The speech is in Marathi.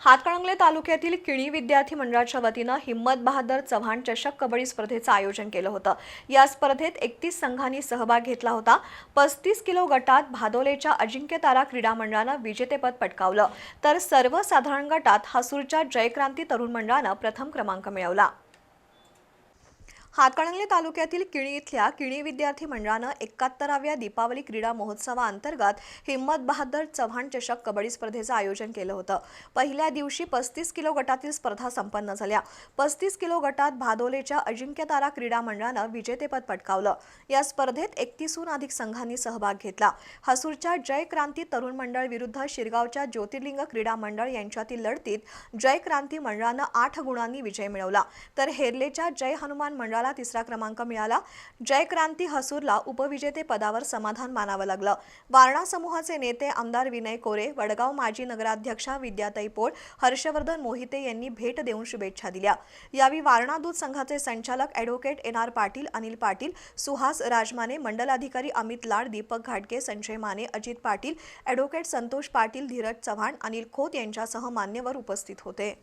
हातकणंगले तालुक्यातील किणी विद्यार्थी मंडळाच्या वतीनं हिम्मत बहादर चव्हाण चषक कबड्डी स्पर्धेचं आयोजन केलं होतं. या स्पर्धेत एकतीस संघांनी सहभाग घेतला होता. पस्तीस किलो गटात भादोलेच्या अजिंक्यतारा क्रीडा मंडळानं विजेतेपद पटकावलं. तर सर्वसाधारण गटात हसूरच्या जयक्रांती तरुण मंडळानं प्रथम क्रमांक मिळवला. हातकणंगले तालुक्यातील किणी इथल्या किणी विद्यार्थी मंडळानं एकाहत्तराव्या दीपावली क्रीडा महोत्सवाअंतर्गत हिम्मत बहादर चव्हाण चषक कबड्डी स्पर्धेचं आयोजन केलं होतं. पहिल्या दिवशी पस्तीस किलो गटातील स्पर्धा संपन्न झाल्या. पस्तीस किलो गटात भादोलेच्या अजिंक्यतारा क्रीडा मंडळानं विजेतेपद पटकावलं. या स्पर्धेत एकतीसहून अधिक संघांनी सहभाग घेतला. हसूरच्या जय क्रांती तरुण मंडळ विरुद्ध शिरगावच्या ज्योतिर्लिंग क्रीडा मंडळ यांच्यातील लढतीत जय क्रांती मंडळानं आठ गुणांनी विजय मिळवला. तर हेरलेच्या जय हनुमान मंडळाला तिसरा क्रमांक मिळाला. जयक्रांती हसूरला उपविजेते पदावर समाधान मानावं लागलं. वारणा समूहाचे नेते आमदार विनय कोरे वडगाव माजी नगराध्यक्षा विद्याताई पोळ हर्षवर्धन मोहिते यांनी भेट देऊन शुभेच्छा दिल्या. यावेळी वारणा दूध संघाचे संचालक advocate N R Patil Anil Patil Suhas Rajmane मंडलाधिकारी Amit Lad Deepak घाटगे संजय माने अजित पाटील ॲडव्होकेट संतोष पाटील धीरज चव्हाण अनिल खोत यांच्यासह मान्यवर उपस्थित होते.